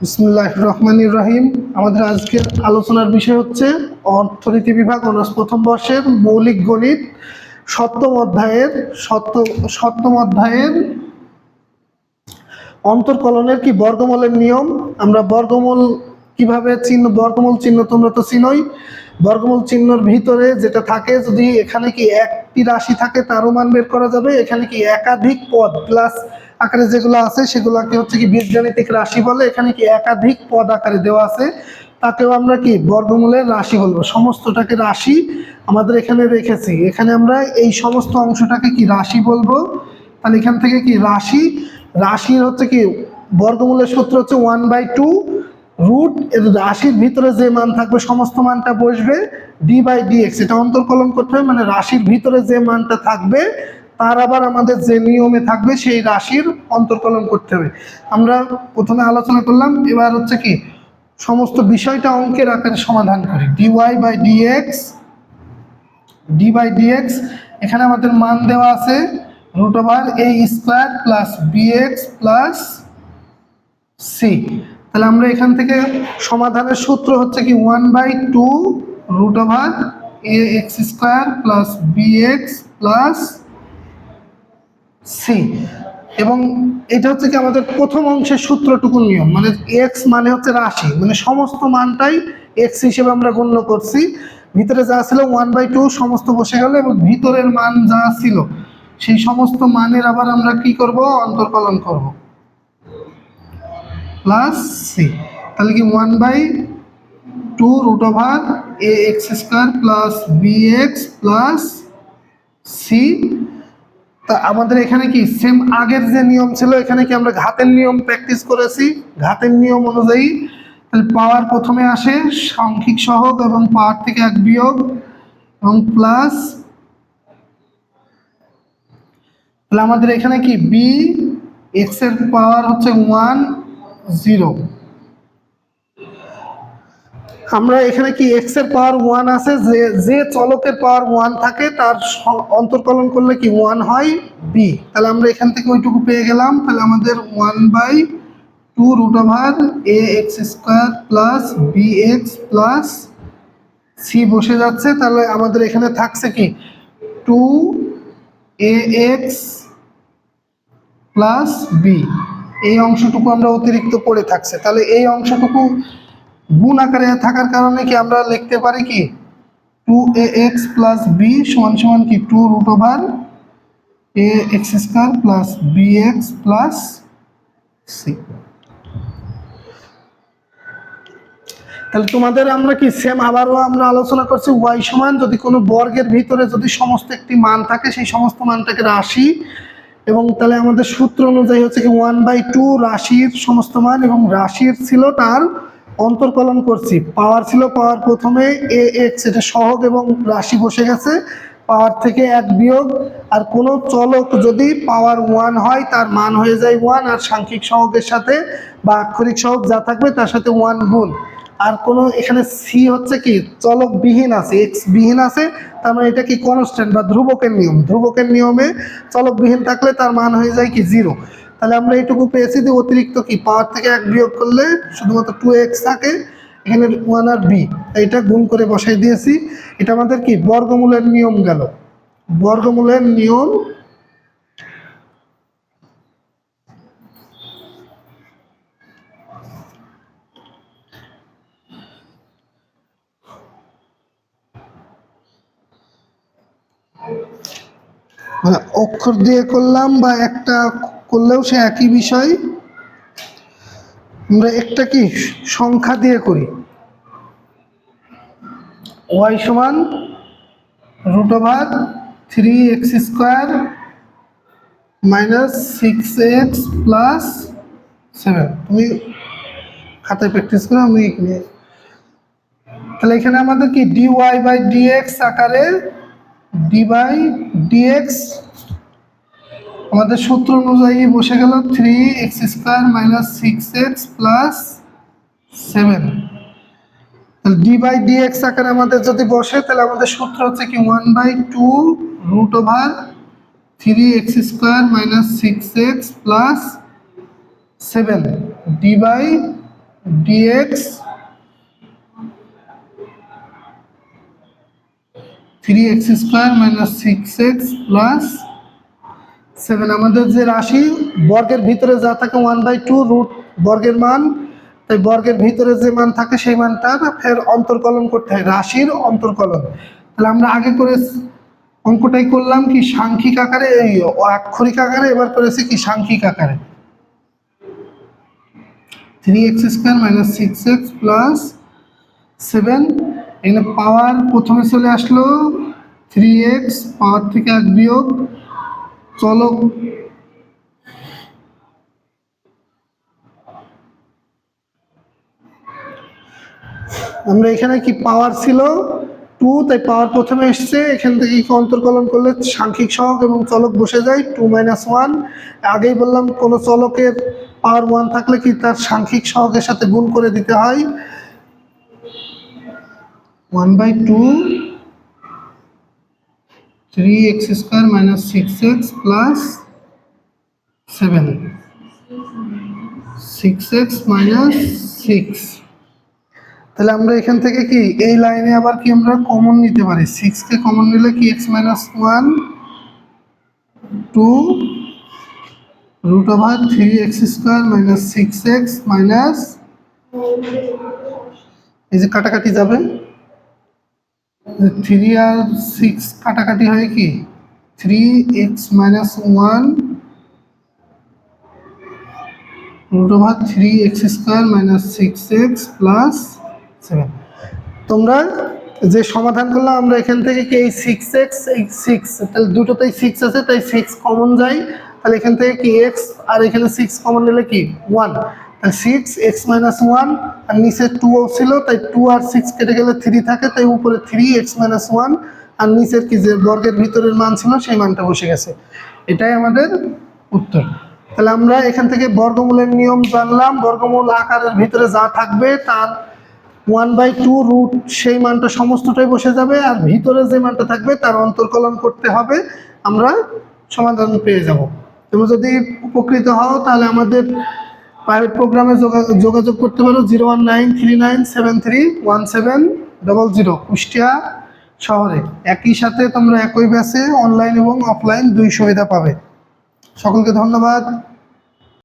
বিসমুল্লাহ রহমানির রহিম। আমাদের আজকের আলোচনার বিষয় হচ্ছে অর্থনীতি বিভাগ অনার্স প্রথম বর্ষের মৌলিক গণিত, সপ্তম অধ্যায়ের সপ্ত, সপ্তম অধ্যায়ের অন্তর্কলনের কি বর্গমূলের নিয়ম? আমরা বর্গমূল কীভাবে চিহ্ন, বর্গমূল চিহ্ন তোমরা তো চিহ্নই বর্গমূল চিহ্নর ভিতরে যেটা থাকে, যদি এখানে কি একটি রাশি থাকে, তারও মান বের করা যাবে। এখানে কি একাধিক পদ প্লাস আকারে যেগুলো আছে, সেগুলোকে হচ্ছে কি বীজগাণিতিক রাশি বলে, এখানে কি একাধিক পদ আকারে দেওয়া আছে তাকেও আমরা কি বর্গমূলের রাশি বলব। সমস্তটাকে রাশি আমাদের এখানে রেখেছি। এখানে আমরা এই সমস্ত অংশটাকে কি রাশি বলব? তাহলে এখান থেকে কি রাশি? রাশির হচ্ছে কি বর্গমূলের সূত্র হচ্ছে ওয়ান বাই টু রুট রাশির ভিতরে যে মান থাকবে, সমস্ত মানটা বসবে ডি বাই ডি এক্স এটা অন্তর্কলন করতে হবে মানে রাশির ভিতরে যে মানটা থাকবে তার আবার আমাদের যে নিয়মে থাকবে, সেই রাশির অন্তর্কলন করতে হবে। আমরা প্রথমে আলোচনা করলাম, এবার হচ্ছে কি, সমস্ত বিষয়টা অঙ্কের আকারে সমাধান করি। D y by d x d by d x এখানে আমাদের মান দেওয়া আছে root over a square plus b x plus c তাহলে আমরা এখান থেকে সমাধানের সূত্র হচ্ছে কি one by two root over a x square plus b x plus c. এবং এটা হচ্ছে কি আমাদের প্রথম অংশের সূত্রটুকু নিয়ম মানে এক্স মানে হচ্ছে রাশি মানে সমস্ত মানটাই এক্স হিসেবে আমরা গণ্য করছি। ভিতরে যা ছিল ওয়ান বাই টু সমস্ত বসে গেল এবং ভিতরের মান যা ছিল, সেই সমস্ত মানের আবার আমরা কি করব? অন্তর্কলন করব। প্লাস সি তাহলে কি one by two root over a x square plus b x plus c তা আমাদের এখানে কি সেম আগের যে নিয়ম ছিল, এখানে কি আমরা ঘাতের নিয়ম প্র্যাকটিস করেছি? ঘাতের নিয়ম অনুযায়ী তাহলে পাওয়ার প্রথমে আসে সাংখ্যিক সহগ এবং পাওয়ার থেকে এক বিয়োগ এবং প্লাস তাহলে আমাদের এখানে কি বি এক্সের পাওয়ার হচ্ছে ওয়ান জিরো আমরা এখানে কি এক্সের পাওয়ার ওয়ান আছে? যে যে চলকের পাওয়ার ওয়ান থাকে, তার অন্তর্কলন করলে কি ওয়ান হয়? বি তাহলে আমরা এখান থেকে ওইটুকু পেয়ে গেলাম। তাহলে আমাদের one by two root over a x square plus b x plus c বসে যাচ্ছে। তাহলে আমাদের এখানে থাকছে কি? Two a x plus b এই অংশটুকু আমরা অতিরিক্ত পড়ে থাকছে। তাহলে এই অংশটুকু গুণ আকারে থাকার কারণে কি আমরা লিখতে পারি কি? Two a x plus b সমান সমান কি? Two root over a x square plus b x plus c তাহলে তোমাদের আমরা কি সেম আবারও আমরা আলোচনা করছি ওয়াই সমান, যদি কোনো বর্গের ভিতরে যদি সমস্ত একটি মান থাকে, সেই সমস্ত মানটাকে রাশি এবং তাহলে আমাদের সূত্র অনুযায়ী হচ্ছে কি ওয়ান বাই টু রাশির সমস্ত মান এবং রাশির ছিল তার অন্তর্কলন করছি। পাওয়ার ছিল পাওয়ার প্রথমে এ এক্স, এটা সহগ এবং রাশি বসে গেছে। পাওয়ার থেকে এক বিয়োগ। আর কোনো চলক যদি পাওয়ার ওয়ান হয়, তার মান হয়ে যায় ওয়ান। আর সাংখ্যিক সহগের সাথে বা আক্ষরিক সহগ যা থাকবে, তার সাথে ওয়ান গুণ। আর কোনো এখানে সি হচ্ছে কি চলক বিহীন আছে এক্স বিহীন আছে। তার মানে এটা কি কনস্ট্যান্ট বা ধ্রুবকের নিয়ম। ধ্রুবকের নিয়মে চলক বিহীন থাকলে তার মান হয়ে যায় কি জিরো তাহলে আমরা এইটুকু পেয়েছি যে অতিরিক্ত কি? পাওয়ার থেকে এক বিয়োগ করলে শুধুমাত্র টু এক্স থাকে, এখানে ওয়ান আর বি এইটা গুণ করে বসাই দিয়েছি। এটা আমাদের কি? বর্গমূলের নিয়ম গেল। বর্গমূলের নিয়ম মানে অক্ষর দিয়ে করলাম বা একটা করলেও সে একই বিষয়। আমরা একটা কি সংখ্যা দিয়ে করি? ওয়াই সমান root over three x square minus six x plus seven. তুমি খাতায় প্র্যাকটিস করো, আমি এখানে তাহলে এখানে আমাদের কি d y by d x আকারে ডি বাই ডিএক্স আমাদের সূত্র অনুযায়ী বসে গেল three x square minus six x plus seven তাহলে ডি বাই ডিএক্স আকারে আমাদের যদি বসে, তাহলে আমাদের সূত্র হচ্ছে কি one by two root over three x square minus six x plus seven d by d x three x square minus six x plus seven আমাদের যে রাশি, বর্গের ভিতরে যা থাকে ওয়ান বাই টু রুট বর্গের মান, তাই বর্গের ভিতরে যে মান থাকে সেই মানটা ফের অন্তর্কলন করতে হয়, রাশির অন্তর্কলন। তাহলে আমরা আগে করে অঙ্কটাই করলাম কি সাংখ্যিক আকারে, এই আক্ষরিক আকারে, এবার করেছি কি সাংখ্যিক আকারে। Three x square minus six x plus seven এখানে পাওয়ার প্রথমে চলে আসলো থ্রি এক্স পাওয়ার থেকে এক বিয়োগ চলো। আমরা এখানে কি পাওয়ার ছিল? টু তাই পাওয়ার প্রথমে এসছে। এখান থেকে কি অন্তর্কলন করলে? সাংখ্যিক সহগ এবং চলক বসে যায়। টু মাইনাস ওয়ান আগেই বললাম, কোনো চলকের পাওয়ার ওয়ান থাকলে কি তার সাংখ্যিক সহগের সাথে গুণ করে দিতে হয়? One by two three x square minus six x plus seven six x minus six তাহলে আমরা এখান থেকে কি, এই লাইনে আবার কি আমরা কমন নিতে পারি? সিক্সকে কমন নিলে কি x minus one two root over three x square minus six x minus এই যে কাটাকাটি যাবে? থ্রি আর সিক্স কাটাকাটি হয় কি? Three x minus one root over three x square minus six x plus seven তোমরা যে সমাধান করলাম আমরা এখান থেকে কি এই সিক্স এক্স এই সিক্স তাহলে দুটোতেই সিক্স আছে, তাই সিক্স কমন যায়। তাহলে এখান থেকে কি এক্স আর এখানে সিক্স কমন নিলে কি? One six x minus one আর নিচে টু ছিল তাই টু আর সিক্স কেটে গেলে থ্রি থাকে, তাই উপরে থ্রি এক্স মাইনাস ওয়ান আর নিচের কি যে বর্গের ভিতরের মান ছিল, সেই মানটা বসে গেছে। এটাই আমাদের উত্তর। তাহলে আমরা এখান থেকে বর্গমূলের নিয়ম জানলাম, বর্গমূল আকারের ভিতরে যা থাকবে, তার ওয়ান বাই টু রুট সেই মানটা সমস্তটাই বসে যাবে, আর ভিতরে যে মানটা থাকবে, তার অন্তর্কলন করতে হবে, আমরা সমাধান পেয়ে যাব। তুমি যদি উপকৃত হও, তাহলে আমাদের প্রাইভেট প্রোগ্রামে যোগাযোগ করতে পারো zero one nine three nine seven three one seven double zero Kushtia শহরে। একই সাথে তোমরা একই ব্যাচে অনলাইন এবং অফলাইন দুই সুবিধা পাবে। সকলকে ধন্যবাদ।